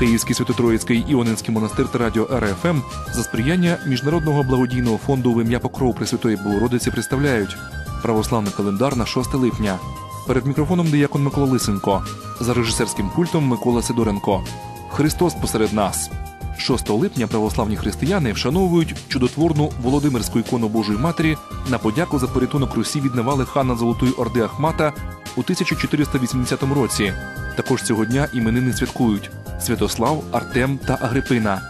Київський Свято-Троїцький Іонинський монастир та радіо РФМ за сприяння Міжнародного благодійного фонду в ім'я Покров Пресвятої Богородиці представляють православний календар на 6 липня. Перед мікрофоном диякон Микола Лисенко, за режисерським пультом Микола Сидоренко. Христос посеред нас. 6 липня православні християни вшановують чудотворну Володимирську ікону Божої Матері на подяку за порятунок Русі від навали хана Золотої Орди Ахмата у 1480 році. Також цього дня іменини святкують Святослав, Артем та Агрипина.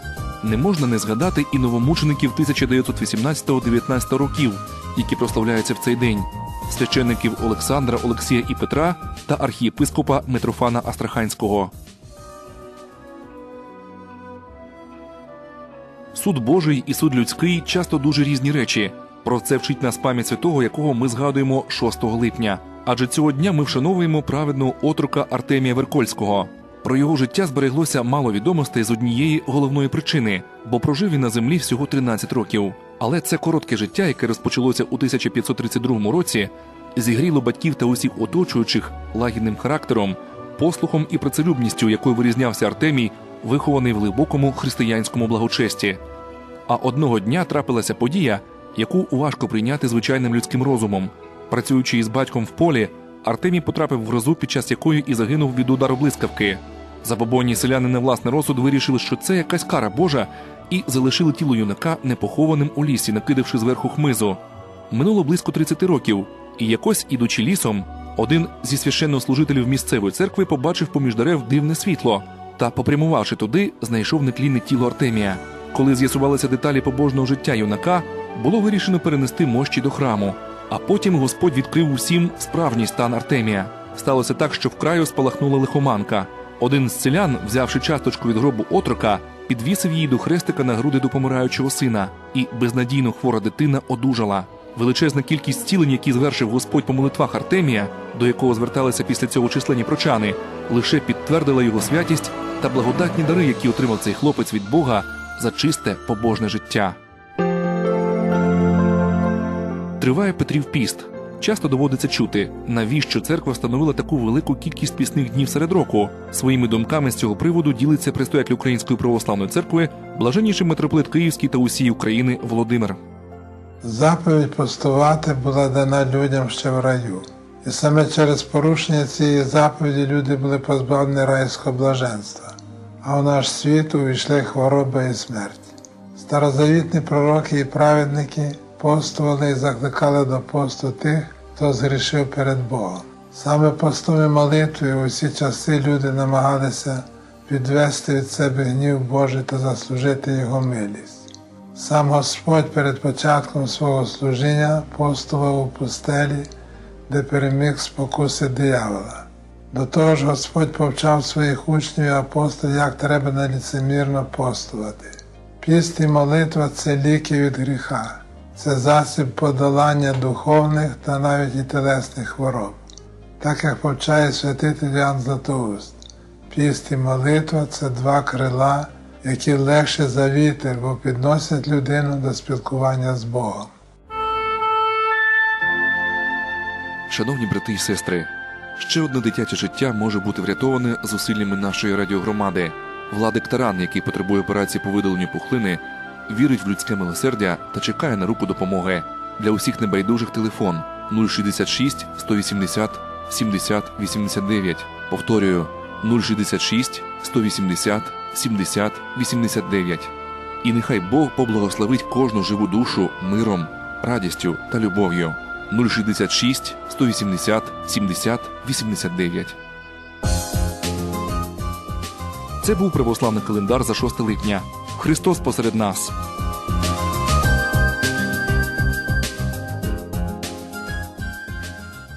Не можна не згадати і новомучеників 1918-19 років, які прославляються в цей день. Священників Олександра, Олексія і Петра та архієпископа Митрофана Астраханського. Суд Божий і суд людський часто дуже різні речі. Про це вчить нас пам'ять святого, якого ми згадуємо 6 липня. Адже цього дня ми вшановуємо праведного отрука Артемія Веркольського. Про його життя збереглося мало відомостей з однієї головної причини, бо прожив він на землі всього 13 років. Але це коротке життя, яке розпочалося у 1532 році, зігріло батьків та усіх оточуючих лагідним характером, послухом і працелюбністю, якою вирізнявся Артемій, вихований в глибокому християнському благочесті. А одного дня трапилася подія, яку важко прийняти звичайним людським розумом. Працюючи із батьком в полі, Артемій потрапив в грозу, під час якої і загинув від удару блискавки. Забобонні селяни на власний розсуд вирішили, що це якась кара Божа, і залишили тіло юнака непохованим у лісі, накидавши зверху хмизу. Минуло близько 30 років, і якось, ідучи лісом, один зі священнослужителів місцевої церкви побачив поміж дерев дивне світло та, попрямувавши туди, знайшов нетлінне тіло Артемія. Коли з'ясувалися деталі побожного життя юнака, було вирішено перенести мощі до храму. А потім Господь відкрив усім справжній стан Артемія. Сталося так, що в краю спалахнула лихоманка. Один з селян, взявши часточку від гробу отрока, підвісив її до хрестика на груди до помираючого сина, і безнадійно хвора дитина одужала. Величезна кількість цілень, які звершив Господь по молитвах Артемія, до якого зверталися після цього численні прочани, лише підтвердила його святість та благодатні дари, які отримав цей хлопець від Бога за чисте побожне життя. Триває Петрів піст. Часто доводиться чути, навіщо церква встановила таку велику кількість пісних днів серед року. Своїми думками з цього приводу ділиться предстоятель Української православної церкви, блаженніший митрополит Київський та усієї України Володимир. Заповідь постувати була дана людям ще в раю. І саме через порушення цієї заповіді люди були позбавлені райського блаженства, а в наш світ увійшли хвороба і смерть. Старозавітні пророки і праведники постували і закликали до посту тих, хто згрішив перед Богом. Саме постом і молитвою у всі часи люди намагалися відвести від себе гнів Божий та заслужити Його милість. Сам Господь перед початком свого служіння постував у пустелі, де переміг спокуси диявола. До того ж Господь повчав своїх учнів і апостолів, як треба неліцемірно постувати. Піст і молитва це ліки від гріха, це засіб подолання духовних та навіть і телесних хвороб. Так як повчає святитель Ян Златоуст, піст і молитва це два крила які легше за вітер, бо підносять людину до спілкування з Богом. Шановні брати і сестри, ще одне дитяче життя може бути врятоване зусиллями нашої радіогромади. Владик Таран, який потребує операції по видаленню пухлини, вірить в людське милосердя та чекає на руку допомоги. Для усіх небайдужих телефон 066 180 70 89. Повторюю 066 180 70 89. І нехай Бог поблагословить кожну живу душу миром, радістю та любов'ю. 066 180 70 89. Це був православний календар за 6 липня. Христос посеред нас.